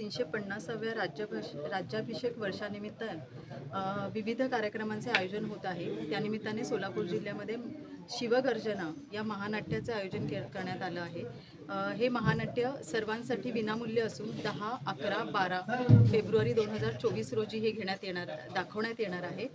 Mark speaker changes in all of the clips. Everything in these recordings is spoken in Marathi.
Speaker 1: तीनशे पन्नासाव्या राज्याभिष राज्याभिषेक वर्षानिमित्त विविध कार्यक्रमांचे आयोजन होत आहे. त्यानिमित्ताने सोलापूर जिल्ह्यामध्ये शिवगर्जना या महानाट्याचं आयोजन के करण्यात आलं आहे. हे महानाट्य सर्वांसाठी विनामूल्य असून दहा अकरा बारा फेब्रुवारी दोन हजार चोवीस रोजी हे घेण्यात येणार दाखवण्यात येणार आहे.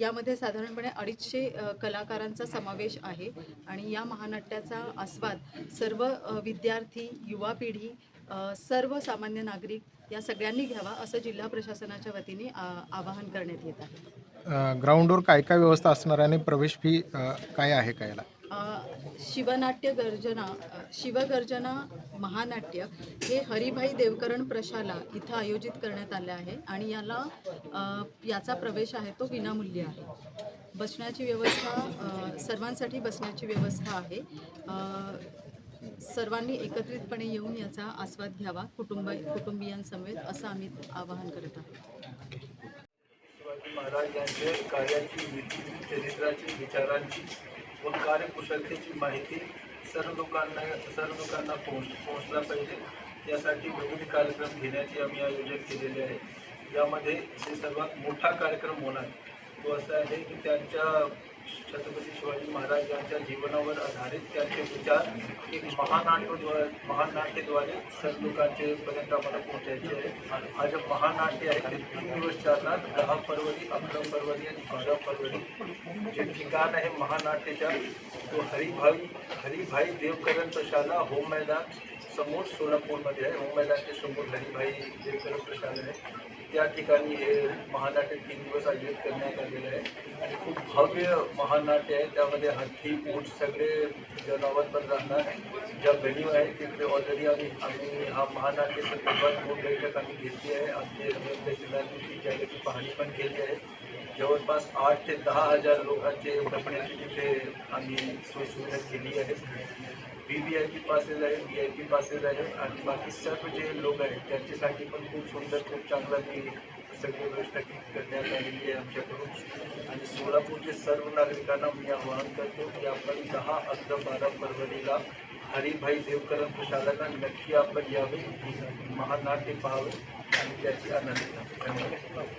Speaker 1: यामध्ये साधारणपणे अडीचशे कलाकारांचा समावेश आहे आणि या महानाट्याचा आस्वाद सर्व विद्यार्थी युवा पिढी अ, सर्व सामान्य नागरिक या सगळ्यांनी घ्यावा असं जिल्हा प्रशासनाच्या वतीने आवाहन करण्यात येत आहे.
Speaker 2: ग्राउंडवर काय काय व्यवस्था असणार आणि प्रवेश फी काय आहे काय
Speaker 1: शिवनाट्य गर्जना शिवगर्जना महानाट्य हे हरिभाई देवकरण प्रशाला इथं आयोजित करण्यात आले आहे आणि याला याचा प्रवेश आहे तो विनामूल्य आहे. बसण्याची व्यवस्था सर्वांसाठी बसण्याची व्यवस्था आहे. सर्वांनी एकत्रितपणे येऊन याचा आस्वाद घ्यावा कुटुंब कुटुंबियांसमेत असं आम्ही आवाहन करत आहोत.
Speaker 3: शिवाजी महाराज यांच्या कार्याची चरित्राची विचारांची व कार्यकुशलतेची माहिती सर्व लोकांना सर्व लोकांना पोहोच पोहोचला पाहिजे. यासाठी विविध कार्यक्रम घेण्याचे आम्ही आयोजन केलेले आहे. यामध्ये जे सर्वात मोठा कार्यक्रम होणार तो असा आहे की त्यांच्या छत्रपती शिवाजी महाराज यांच्या जीवनावर आधारित त्यांचे विचार एक महानाट्यद्वारे महानाट्यद्वारे सर्व लोकांचे पर्यंत आम्हाला पोहोचायचे आहे. हा जे महानाट्य आहे. ते तीन दिवस चालणार. दहा फरवरी अकरा फरवरी आणि बारा फरवरी. जे ठिकाण आहे महानाट्याच्या तो हरिभाई हरिभाई देवकरण प्रशाला होम मैदान. समोर सोलापूरमध्ये आहे. होम मैदानच्या समोर हरिभाई देवकरण प्रशाला आहे. त्या ठिकाणी हे महानाट्य तीन दिवस आयोजित करण्यात आलेलं आहे भव्य महानाट्य आहे. त्यामध्ये हत्ती ऊट सगळे जनावर पण राहणार ज्या व्हेन्यू आहे तिकडे ऑलरेडी आम्ही आम्ही हा महानाट्य संदर्भात मोठ बैठक आम्ही घेतली आहे. आमचे तहसीलदारांची जागेची पाहणी पण केली आहे. जवळपास आठ ते दहा हजार लोकांचे बसण्याची तिथे आम्ही सोयीसुविधा केली आहे. V V I P passes आहेत व्ही आय पी पासेस आहेत. आणि बाकी सर्व जे लोक आहेत त्यांच्यासाठी पण खूप सुंदर खूप चांगला ती सगळी व्यवस्था करण्यात आलेली आहे आमच्याकडून. आणि सोलापूरचे सर्व नागरिकांना मी आवाहन करतो की आपण दहा अकरा बारा फरवरीला हरिभाई देवकरण प्रशालाला नक्की आपण यावे महानाट्य पाहावे आणि त्याची आनंद धन्यवाद.